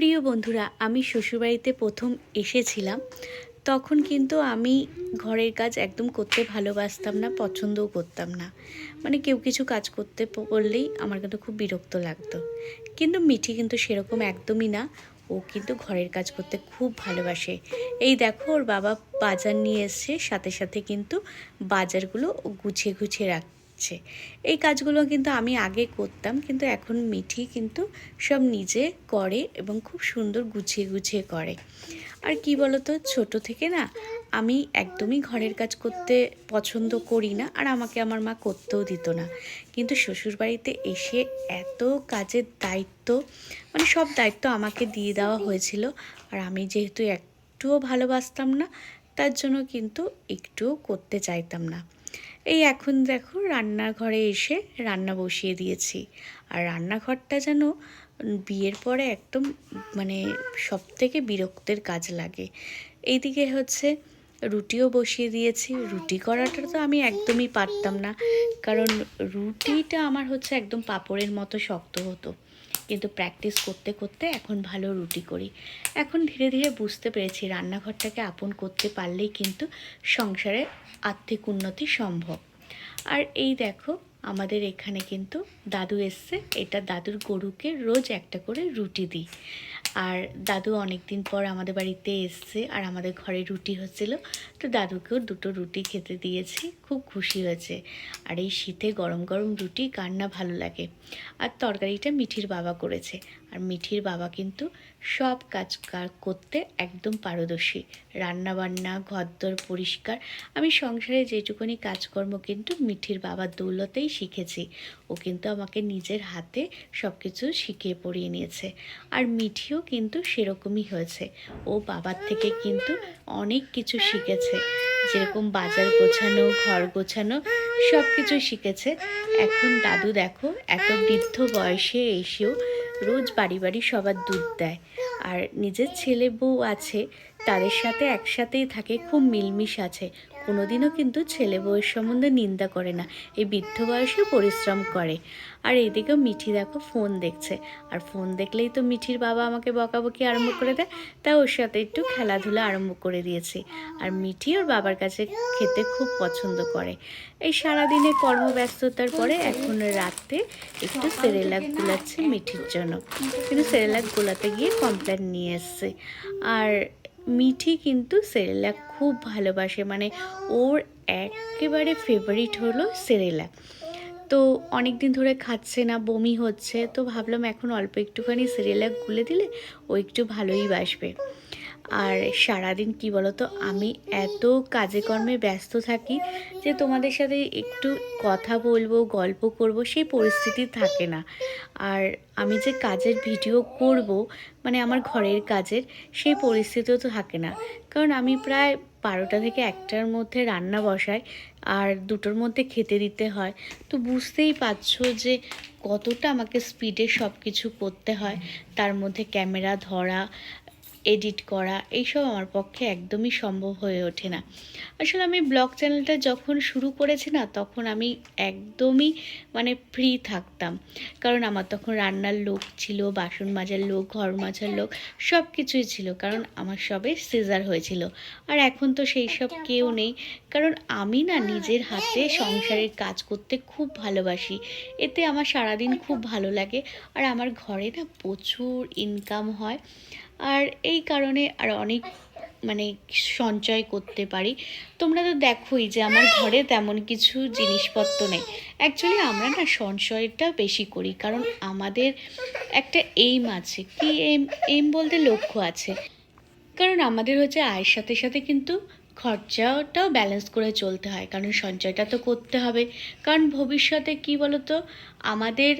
প্রিয় বন্ধুরা, আমি শ্বশুরবাড়িতে প্রথম এসেছিলাম। তখন কিন্তু আমি ঘরের কাজ একদম করতে ভালোবাসতাম না, পছন্দও করতাম না। মানে কেউ কিছু কাজ করতে বললেই আমার কিন্তু খুব বিরক্ত লাগতো। কিন্তু মিঠি কিন্তু সেরকম একদমই না। ও কিন্তু ঘরের কাজ করতে খুব ভালোবাসে। এই দেখো, ওর বাবা বাজার নিয়ে এসছে, সাথে সাথে কিন্তু বাজারগুলো গুছিয়ে গুছিয়ে রাখছে এই কাজগুলো কিন্তু আমি আগে করতাম, কিন্তু এখন মিঠি কিন্তু সব নিজে করে এবং খুব সুন্দর গুছিয়ে গুছিয়ে করে। আর কি বলতো, ছোট থেকে না আমি একদমই ঘরের কাজ করতে পছন্দ করি না, আর আমাকে আমার মা করতেও দিত না। কিন্তু শ্বশুরবাড়িতে এসে এত কাজের দায়িত্ব মানে সব দায়িত্ব আমাকে দিয়ে দেওয়া হয়েছিল, আর আমি যেহেতু একটুও ভালোবাসতাম না, তার জন্য কিন্তু একটুও করতে চাইতাম না। এই এখন দেখো রান্নাঘরে এসে রান্না বসিয়ে দিয়েছি। আর রান্নাঘরটা যেন বিয়ের পরে একদম মানে সব থেকে বিরক্তের কাজ লাগে। এইদিকে হচ্ছে রুটিও বসিয়ে দিয়েছি। রুটি করাটা তো আমি একদমই পারতাম না। কারণ রুটিটা আমার হচ্ছে একদম পাপড়ের মতো শক্ত হতো। কিন্তু প্র্যাকটিস করতে করতে এখন ভালো রুটি করি। এখন ধীরে ধীরে বুঝতে পেরেছি রান্নাঘরটাকে আপন করতে পারলেই কিন্তু সংসারে আর্থিক উন্নতি সম্ভব। আর এই দেখো, আমাদের এখানে কিন্তু দাদু এসছে। এটা দাদুর গরুকে রোজ একটা করে রুটি দিই। আর দাদু অনেক দিন পর আমাদের বাড়িতে এসছে আর আমাদের ঘরে রুটি হচ্ছিল। তো দাদুকেও দুটো রুটি খেতে দিয়েছি, খুব খুশি হয়েছে। আর এই শীতে গরম গরম রুটি কার না ভালো লাগে। আর তরকারিটা মিঠির বাবা করেছে। আর মিঠির বাবা কিন্তু সব কাজ করতে একদম পারদর্শী। রান্না বান্না ঘরদোর পরিষ্কার। আমি সংসারে যেটুকুনি কাজকর্ম কিন্তু মিঠির বাবার দৌলতেই শিখেছি। ও কিন্তু আমাকে নিজের হাতে সব কিছু শিখিয়ে পড়িয়ে নিয়েছে। আর মিঠিও কিন্তু সেরকমই হয়েছে। ও বাবার থেকে কিন্তু অনেক কিছু শিখেছে। যেরকম বাজার গোছানো, ঘর গোছানো সব কিছু শিখেছে। এখন দাদু দেখো, এত বৃদ্ধ বয়সে এসেও রোজ বাড়ি বাড়ি সবার দুধ দেয়। আর নিজের ছেলে বউ আছে, তাদের সাথে একসাথেই থাকে, খুব মিলমিশ আছে। কোনোদিনও কিন্তু ছেলে বউয়ের সম্বন্ধে নিন্দা করে না। এই বৃদ্ধ বয়সে পরিশ্রম করে। আর এদিকেও মিঠি দেখো ফোন দেখছে। আর ফোন দেখলেই তো মিঠির বাবা আমাকে বকাবকি আরম্ভ করে দেয়। তা ওর সাথে একটু খেলাধুলা আরম্ভ করে দিয়েছি। আর মিঠি ওর বাবার কাছে খেতে খুব পছন্দ করে। এই সারাদিনে কর্মব্যস্ততার পরে এখন রাতে একটু সেরেলাক গুলাচ্ছে মিঠির জন্য। কিন্তু সেরেলাক গোলাতে গিয়ে কমপ্লেন নিয়ে এসছে। আর মিঠি কিন্তু সেরেলাক খুব ভালোবাসে। মানে ওর একেবারে ফেভারিট হলো সেরেলা। তো অনেক দিন ধরে খাচ্ছে না, বমি হচ্ছে। তো ভাবলাম এখন অল্প একটুখানি সেরেলাক গুলে দিলে ও একটু ভালোই বাসবে। আর সারাদিন কি বলতো, আমি এত কাজে কর্মে ব্যস্ত থাকি যে তোমাদের সাথে একটু কথা বলব, গল্প করব, সেই পরিস্থিতি থাকে না। আর আমি যে কাজের ভিডিও করব মানে আমার ঘরের কাজের, সেই পরিস্থিতিও তো থাকে না। কারণ আমি প্রায় বারোটা থেকে একটার মধ্যে রান্না বসাই, আর দুটোর মধ্যে খেতে দিতে হয়। তো বুঝতেই পারছ যে কতটা আমাকে স্পিডে সব কিছু করতে হয়। তার মধ্যে ক্যামেরা ধরা এডিট করা, এইসব আমার পক্ষে একদমই সম্ভব হয়ে ওঠে না। আসলে আমি ব্লগ চ্যানেলটা যখন শুরু করেছি না, তখন আমি একদমই মানে ফ্রি থাকতাম। কারণ আমার তখন রান্নার লোক ছিল, বাসন মাজার লোক, ঘর মাজার লোক সব কিছুই ছিল। কারণ আমার সবে সিজার হয়েছিল। আর এখন তো সেই সব কেউ নেই। কারণ আমি না নিজের হাতে সংসারের কাজ করতে খুব ভালোবাসি। এতে আমার সারাদিন খুব ভালো লাগে। আর আমার ঘরে না প্রচুর ইনকাম হয়। আর এই কারণে আর অনেক মানে সঞ্চয় করতে পারি। তোমরা তো দেখোই যে আমার ঘরে তেমন কিছু জিনিসপত্র নেই। অ্যাকচুয়ালি আমরা না সঞ্চয়টা বেশি করি, কারণ আমাদের একটা এইম আছে। কি এম এইম বলতে লক্ষ্য আছে। কারণ আমাদের হচ্ছে আয়ের সাথে সাথে কিন্তু খরচাটাও ব্যালেন্স করে চলতে হয়। কারণ সঞ্চয়টা তো করতে হবে। কারণ ভবিষ্যতে কি বলতো? আমাদের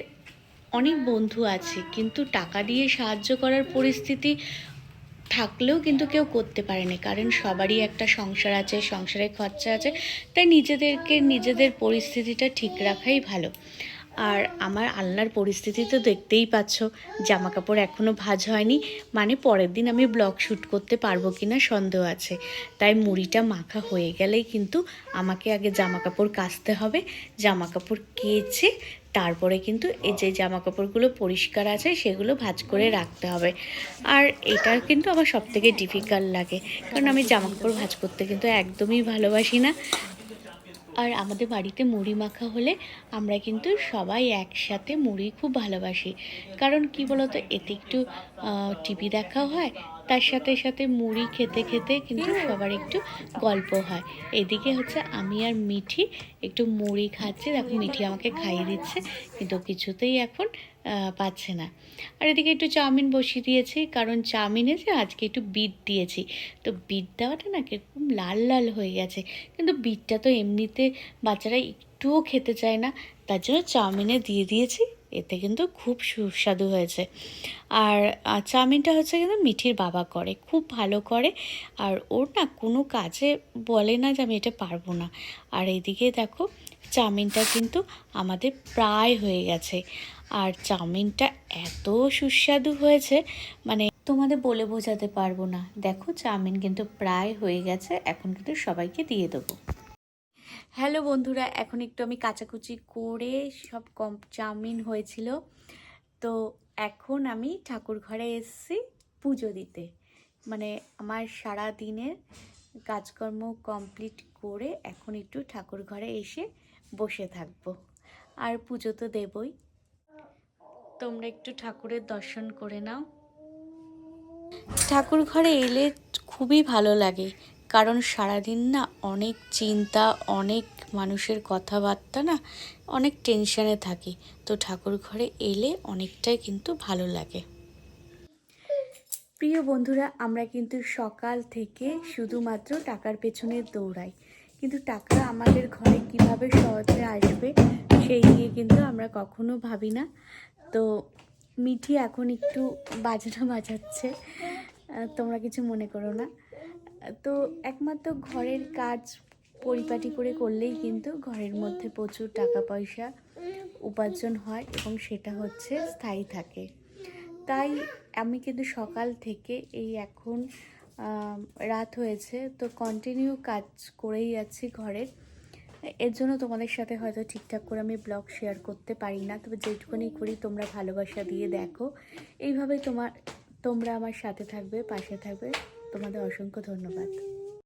অনেক বন্ধু আছে, কিন্তু টাকা দিয়ে সাহায্য করার পরিস্থিতি থাকলেও কিন্তু কেউ করতে পারেনি। কারণ সবারই একটা সংসার আছে, সংসারে খরচা আছে, তাই নিজেদেরকে নিজেদের পরিস্থিতিটা ঠিক রাখাই ভালো। আর আমার আলনার পরিস্থিতি তো দেখতেই পাচ্ছ জামা কাপড় এখনও ভাজ হয়নি মানে পরের দিন আমি ব্লগ শ্যুট করতে পারব কি না সন্দেহ আছে। তাই মুড়িটা মাখা হয়ে গেলেই কিন্তু আমাকে আগে জামা কাপড় কাচতে হবে জামা কাপড় কেচে তারপরে কিন্তু এই যে জামা কাপড়গুলো পরিষ্কার আছে, সেগুলো ভাঁজ করে রাখতে হবে। আর এটা কিন্তু আমার সব থেকে ডিফিকাল্ট লাগে, কারণ আমি জামা কাপড় ভাঁজ করতে কিন্তু একদমই ভালোবাসি না। আর আমাদের বাড়িতে মুড়ি মাখা হলে আমরা কিন্তু সবাই একসাথে মুড়ি খুব ভালোবাসি। কারণ কি বলতো, এতে একটু টিভি দেখা হয় তার সাথে সাথে মুড়ি খেতে খেতে কিন্তু সবার একটু গল্প হয়। এদিকে হচ্ছে আমি আর মিঠি একটু মুড়ি খাচ্ছি। দেখো মিঠি আমাকে খাইয়ে দিচ্ছে কিন্তু কিছুতেই এখন পাচ্ছে না। আর এদিকে একটু চাউমিন বসিয়ে দিয়েছি কারণ চাউমিনে যে আজকে একটু বিট দিয়েছি। তো বিট দেওয়াটা না কীরকম লাল লাল হয়ে গেছে। কিন্তু বিটটা তো এমনিতে বাচ্চারা একটুও খেতে চায় না। তার জন্য চাউমিনে দিয়ে দিয়েছি। এতে কিন্তু খুব সুস্বাদু হয়েছে। আর চাউমিনটা হচ্ছে কিন্তু মিঠির বাবা করে, খুব ভালো করে। আর ওর না কোনো কাজে বলে না যে আমি এটা পারব না। আর এইদিকে দেখো, চাউমিনটা কিন্তু আমাদের প্রায় হয়ে গেছে। আর চাউমিনটা এত সুস্বাদু হয়েছে মানে তোমাদের বলে বোঝাতে পারব না। দেখো, চাউমিন কিন্তু প্রায় হয়ে গেছে, এখন কিন্তু সবাইকে দিয়ে দেবো। হ্যালো বন্ধুরা, এখন একটু আমি কাচাকুচি করে সব কম চাউমিন হয়েছিল। তো এখন আমি ঠাকুর ঘরে এসেছি পুজো দিতে। মানে আমার সারা দিনের কাজকর্ম কমপ্লিট করে এখন একটু ঠাকুর ঘরে এসে বসে থাকব। আর পুজো তো দেবই। তোমরা একটু ঠাকুরের দর্শন করে নাও। ঠাকুর ঘরে এলে খুবই ভালো লাগে। কারণ সারাদিন না অনেক চিন্তা, অনেক মানুষের কথাবার্তা না অনেক টেনশনে থাকি। তো ঠাকুর ঘরে এলে অনেকটাই কিন্তু ভালো লাগে। প্রিয় বন্ধুরা, আমরা কিন্তু সকাল থেকে শুধুমাত্র টাকার পেছনে দৌড়াই। কিন্তু টাকা আমাদের ঘরে কীভাবে সহজে আসবে, সেই নিয়ে কিন্তু আমরা কখনো ভাবি না। তো মিঠি এখন একটু বাজনা বাজাচ্ছে। তোমরা কিছু মনে করো না। তো একমাত্র ঘরের কাজ পরিপাটি করে করলেই কিন্তু ঘরের মধ্যে প্রচুর টাকা পয়সা উপার্জন হয় এবং সেটা হচ্ছে স্থায়ী থাকে। তাই আমি কিন্তু সকাল থেকে এই এখন রাত হয়েছে, তো কন্টিনিউ কাজ করেই যাচ্ছি ঘরের এর জন্য তোমাদের সাথে হয়তো ঠিকঠাক করে আমি ব্লগ শেয়ার করতে পারি না, তবে যেটুকুনি করি তোমরা ভালোবাসা দিয়ে দেখো। এইভাবে তোমার, তোমরা আমার সাথে থাকবে, পাশে থাকবে। তোমাদের অসংখ্য ধন্যবাদ।